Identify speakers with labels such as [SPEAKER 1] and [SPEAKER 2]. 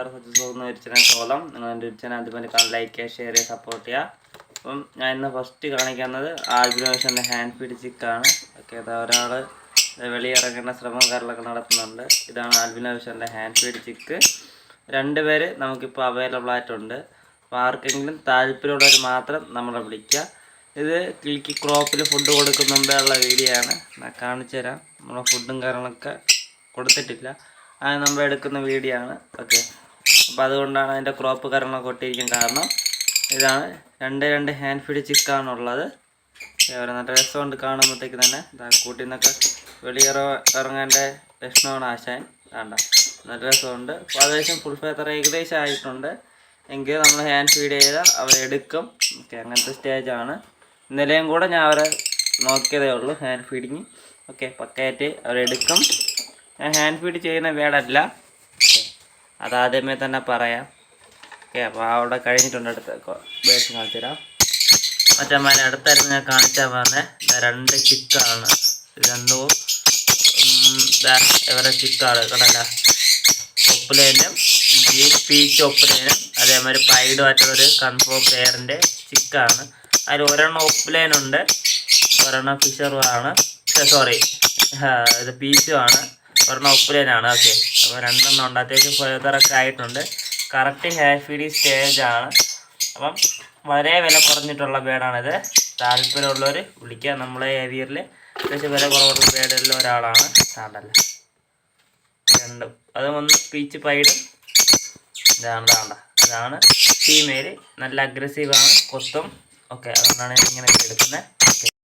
[SPEAKER 1] ഒരു ചാനൽ നിങ്ങൾ എന്റെ ചാനൽ അതുപോലെ ലൈക്ക് ചെയ്യുക ഷെയർ ചെയ്യുക സപ്പോർട്ട് ചെയ്യുക. അപ്പം ഞാൻ ഇന്ന് ഫസ്റ്റ് കാണിക്കുന്നത് ആൽബിനോഷന്റെ ഹാൻഡ് ഫീഡ് ചിക്കാണ് ഓക്കെ അത് ഒരാൾ വെളിയിറങ്ങേണ്ട ശ്രമം കാര്യങ്ങളൊക്കെ നടത്തുന്നുണ്ട്. ഇതാണ് ആൽബിനോഷന്റെ ഹാൻഡ് ഫീഡ് ചിക്ക് രണ്ട് പേര് നമുക്കിപ്പോൾ അവൈലബിൾ ആയിട്ടുണ്ട്. അപ്പോൾ ആർക്കെങ്കിലും താല്പര്യമുള്ളവർ മാത്രം നമ്മളെ വിളിക്കുക. ഇത് കിളിക്ക് ക്രോപ്പിൽ ഫുഡ് കൊടുക്കുന്ന മുമ്പേ ഉള്ള വീഡിയോ ആണ്. ഞാൻ കാണിച്ചു തരാം. നമ്മളെ ഫുഡും കാര്യങ്ങളൊക്കെ കൊടുത്തിട്ടില്ല. അത് നമ്മൾ എടുക്കുന്ന വീഡിയോ ആണ്. ഓക്കെ അപ്പോൾ അതുകൊണ്ടാണ് അതിന്റെ ക്രോപ്പ് കാര്യങ്ങളൊക്കെ ഒട്ടിയിരിക്കാൻ കാരണം. ഇതാണ് രണ്ട് രണ്ട് ഹാൻഡ് ഫീഡ് ചിക്കാണുള്ളത് അതേപോലെ നല്ല രസമുണ്ട് കാണുമ്പോഴത്തേക്ക് തന്നെ. ഇതാ കൂട്ടിൽ നിന്നൊക്കെ വെളിയിറ ഇറങ്ങേണ്ട ലക്ഷണമാണ് ആശാൻ. വേണ്ട നല്ല രസമുണ്ട്. അപ്പോൾ ഏകദേശം ഫുൾ ഫേത്തർ ഏകദേശം ആയിട്ടുണ്ട്. എങ്കിൽ നമ്മൾ ഹാൻഡ് ഫീഡ് ചെയ്താൽ അവരെടുക്കും ഓക്കെ അങ്ങനത്തെ സ്റ്റേജാണ് ഇന്നലെയും കൂടെ ഞാൻ അവരെ നോക്കിയതേ ഉള്ളൂ ഹാൻഡ് ഫീഡിങ് ഓക്കെ പക്കയായിട്ട് അവരെടുക്കും. ഞാൻ ഹാൻഡ് ഫീഡ് ചെയ്യുന്ന വേടല്ല. അതാദ്യമേ തന്നെ പറയാം. ഓക്കെ അപ്പോൾ അവിടെ കഴിഞ്ഞിട്ടുണ്ട് അടുത്ത ബേസ് കാണിച്ചു തരാം മറ്റന്മാരെ അടുത്തായിരുന്നു ഞാൻ കാണിച്ചാൽ പറഞ്ഞത് രണ്ട് ചിക്കാണ് രണ്ടും ഉം, ദാ ഇവരെ ചിക്കാണ് കണ്ടല്ല. ഒപ്പുലേനും പീച്ച് ഒപ്പുലേനും അതേമാതിരി പൈഡുമായിട്ടുള്ളൊരു കൺഫോം പെയറിന്റെ ചിക്കാണ് അതിൽ ഒരെണ്ണം ഒപ്പുലേനുണ്ട് ഒരെണ്ണം ഫിഷറുമാണ് സോറി ഇത് പീച്ചും ആണ്. ഒരെണ്ണം ഉപ്പിലേനാണ് ഓക്കെ. അപ്പോൾ രണ്ടെണ്ണം ഉണ്ട്. അത്യാവശ്യം ഫെതറൊക്കെ ആയിട്ടുണ്ട്. കറക്റ്റ് ഹാഫിഡി സ്റ്റേജ് ആണ്. അപ്പം വളരെ വില കുറഞ്ഞിട്ടുള്ള ബേഡാണിത് താല്പര്യമുള്ളവർ വിളിക്കുക. നമ്മളെ ഏവിയറിൽ അത്യാവശ്യം വില കുറവുള്ള ബേഡിൽ ഒരാളാണ് താണ്ടല്ല രണ്ടും. അത് ഒന്ന് പീച്ച് പൈഡും ഇതാണ് താണ്ട ഇതാണ് ഫീമെയിൽ നല്ല അഗ്രസീവാണ് കൊത്തും. ഓക്കെ. അതുകൊണ്ടാണ് ഇങ്ങനെ എടുക്കുന്നത്.